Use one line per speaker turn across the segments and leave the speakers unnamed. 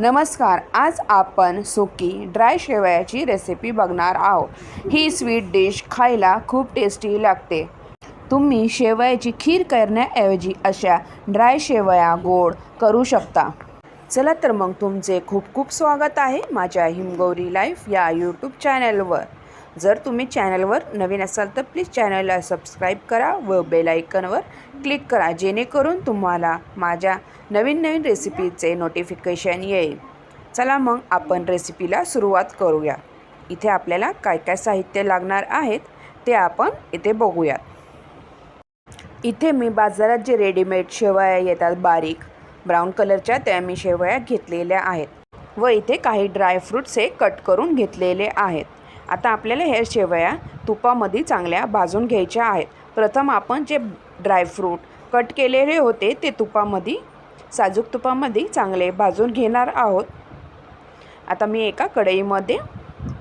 नमस्कार आज आपण सुकी ड्राय शेवयाची रेसिपी बघणार आहोत. ही स्वीट डिश खायला खूप टेस्टी लागते. तुम्ही शेवयाची खीर करण्याऐवजी अशा ड्राय शेवया गोड करू शकता. चला तर मग तुमचे खूप खूप स्वागत आहे माझ्या हिमगौरी लाईफ या यूट्यूब चॅनलवर जर तुम्ही चॅनलवर नवीन असाल तर प्लीज चॅनलला सबस्क्राईब करा व बेल आयकनवर क्लिक करा जेणेकरून तुम्हाला माझ्या नवीन नवीन रेसिपीचे नोटिफिकेशन येईल. चला मग आपण रेसिपीला सुरुवात करूया. इथे आपल्याला काय काय साहित्य लागणार आहेत ते आपण इथे बघूयात. इथे मी बाजारात जे रेडीमेड शेवया येतात बारीक ब्राऊन कलरच्या त्या मी शेवया घेतलेल्या आहेत. व इथे काही ड्रायफ्रूट्स हे कट करून घेतलेले आहेत. आता आपल्याला ह्या शेवया तुपामध्ये चांगल्या भाजून घ्यायच्या आहेत. प्रथम आपण जे ड्रायफ्रूट कट केलेले होते ते तुपामध्ये साजूक तुपामध्ये चांगले भाजून घेणार आहोत. आता मी एका कढईमध्ये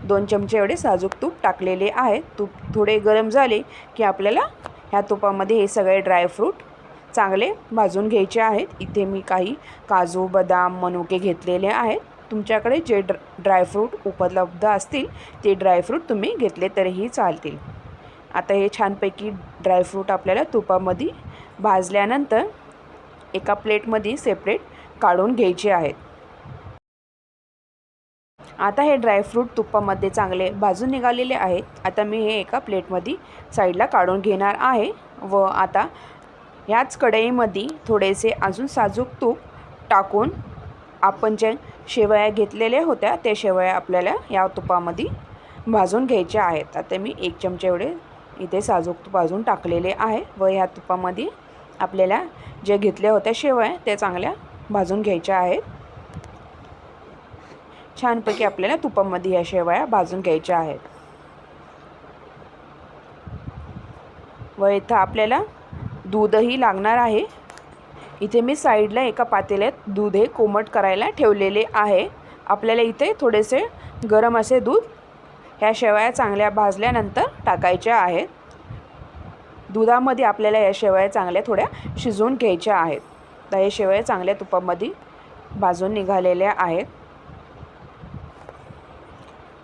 दोन चमचे एवढे साजूक तूप टाकलेले आहे तूप थोडे गरम झाले की आपल्याला ह्या तुपामध्ये हे सगळे ड्रायफ्रूट चांगले भाजून घ्यायचे आहेत. इथे मी काही काजू बदाम मनुके घेतलेले आहेत. तुमच्याकडे जे ड्र ड्रायफ्रूट उपलब्ध असतील ते ड्रायफ्रूट तुम्ही घेतले तरीही चालतील. आता हे छानपैकी ड्रायफ्रूट आपल्याला तुपामध्ये भाजल्यानंतर एका प्लेटमध्ये सेपरेट काढून घ्यायचे आहेत. आता हे ड्रायफ्रूट तुपामध्ये चांगले भाजून निघालेले आहेत. आता मी हे एका प्लेटमध्ये साईडला काढून घेणार आहे व आता ह्याच कढईमध्ये थोडेसे अजून साजूक तूप टाकून आपण जे शेवया घेतलेल्या होत्या. त्या शेवया आपल्याला या तुपामध्ये भाजून घ्यायच्या आहेत. आता मी एक चमचे एवढे इथे साजूक तूप भाजून टाकलेले आहे व ह्या तुपामध्ये आपल्याला जे घेतल्या होत्या शेवया त्या चांगल्या भाजून घ्यायच्या आहेत. छानपैकी आपल्याला तुपामध्ये ह्या शेवया भाजून घ्यायच्या आहेत. व इथं आपल्याला दूधही लागणार आहे. इथे मी साईडला एका पातेल्यात दूध हे कोमट करायला ठेवलेले आहे. आपल्याला इथे थोडेसे गरम असे दूध ह्या शेवया चांगल्या भाजल्यानंतर टाकायच्या आहेत दुधामध्ये आपल्याला या शेवया चांगल्या थोड्या शिजवून घ्यायच्या आहेत. तर हे शेवया चांगल्या तुपामध्ये भाजून निघालेल्या आहेत.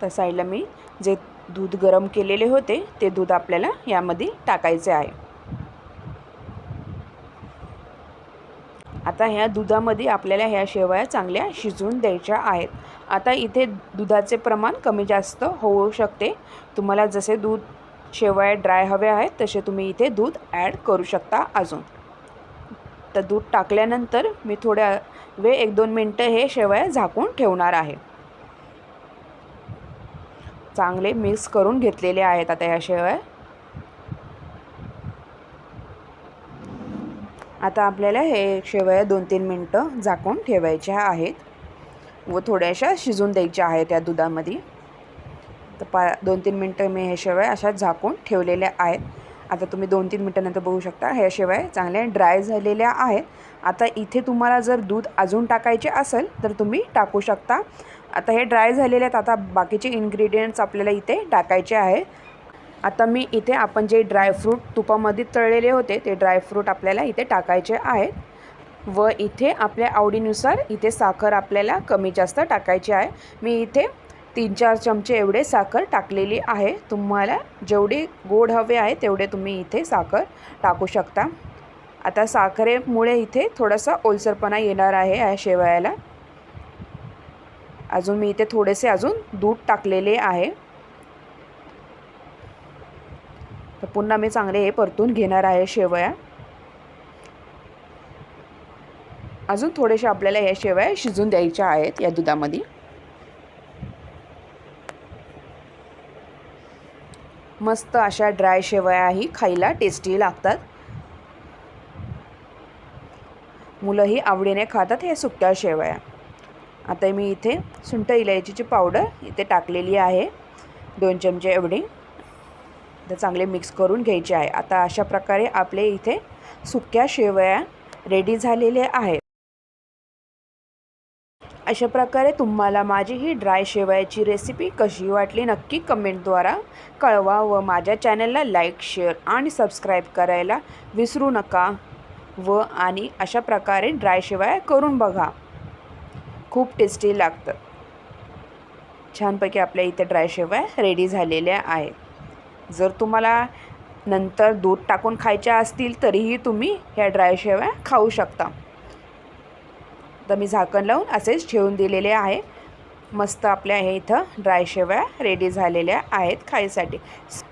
तर साईडला मी जे दूध गरम केलेले होते ते दूध आपल्याला यामध्ये टाकायचे आहे. आता ह्या दुधामध्ये आपल्याला ह्या शेवया चांगल्या शिजवून द्यायच्या आहेत. आता इथे दुधाचे प्रमाण कमी जास्त होऊ शकते. तुम्हाला जसे दूध शेवया ड्राय हवे आहेत तसे तुम्ही इथे दूध ॲड करू शकता अजून. तर दूध टाकल्यानंतर मी थोड्या वेळ एक दोन मिनटं हे शेवया झाकून ठेवणार आहे. चांगले मिक्स करून घेतलेले आहेत आता ह्या शेवया. आता आपल्याला हे शेवया दोन तीन मिनटं झाकून ठेवायच्या आहेत. व थोड्याशा शिजून द्यायच्या आहेत या दुधामध्ये. तर पा दोन तीन मिनटं मी हे शेवया अशा झाकून ठेवलेल्या आहेत. आता तुम्ही दोन तीन मिनटानंतर बघू शकता ह्या शेवया चांगल्या ड्राय झालेल्या आहेत. आता इथे तुम्हाला जर दूध अजून टाकायचे असेल तर तुम्ही टाकू शकता. आता हे ड्राय झालेले आहेत आता बाकीचे इन्ग्रेडियंट्स आपल्याला इथे टाकायचे आहे आता मी इथे आपण जे ड्रायफ्रूट तुपामध्ये तळलेले होते ते ड्रायफ्रूट आपल्याला इथे टाकायचे आहेत. व इथे आपल्या आवडीनुसार इथे साखर आपल्याला कमी जास्त टाकायची आहे. मी इथे तीन चार चमचे एवढे साखर टाकलेली आहे. तुम्हाला जेवढे गोड हवे आहे तेवढे तुम्ही इथे साखर टाकू शकता. आता साखरेमुळे इथे थोडासा ओलसरपणा येणार आहे या शेवयाला. अजून मी इथे थोडेसे अजून दूध टाकलेले आहे. तर पुन्हा मी चांगले हे परतून घेणार आहे शेवया. अजून थोडेसे आपल्याला या शेवया शिजून द्यायच्या आहेत या दुधामध्ये. मस्त अशा ड्राय शेवयाही खायला टेस्टी लागतात. मुलंही आवडीने खातात हे सुक्या शेवया. आता मी इथे सुंठ इलायचीची पावडर इथे टाकलेली आहे. दोन चमचे एवढी. तर चांगले मिक्स करून घ्यायचे आहे. आता अशा प्रकारे आपले इथे सुक्या शेवया रेडी झालेले आहेत. अशा प्रकारे तुम्हाला माझी ही ड्राय शेवयाची रेसिपी कशी वाटली नक्की कमेंटद्वारा कळवा व माझ्या चॅनलला लाईक शेअर आणि सबस्क्राईब करायला विसरू नका व आणि अशा प्रकारे ड्राय शेवया करून बघा. खूप टेस्टी लागतं छानपैकी आपल्या इथे ड्राय शेवया रेडी झालेल्या आहेत. जर तुम्हाला नंतर दूध टाकून खायच्या असतील तरीही तुम्ही ह्या ड्राय शेवया खाऊ शकता. तर मी झाकण लावून असेच ठेवून दिलेले आहे. मस्त आपल्या हे इथं ड्राय शेवया रेडी झालेल्या आहेत खायसाठी.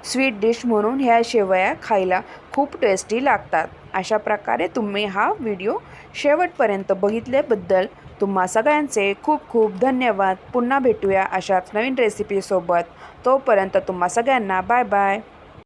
स्वीट डिश म्हणून ह्या शेवया खायला खूप टेस्टी लागतात. अशा प्रकारे तुम्ही हा व्हिडिओ शेवटपर्यंत बघितल्याबद्दल तुम्हा सगळ्यांचे खूप खूप धन्यवाद. पुन्हा भेटूया अशाच नवीन रेसिपीसोबत तोपर्यंत तुम्हा सगळ्यांना बाय बाय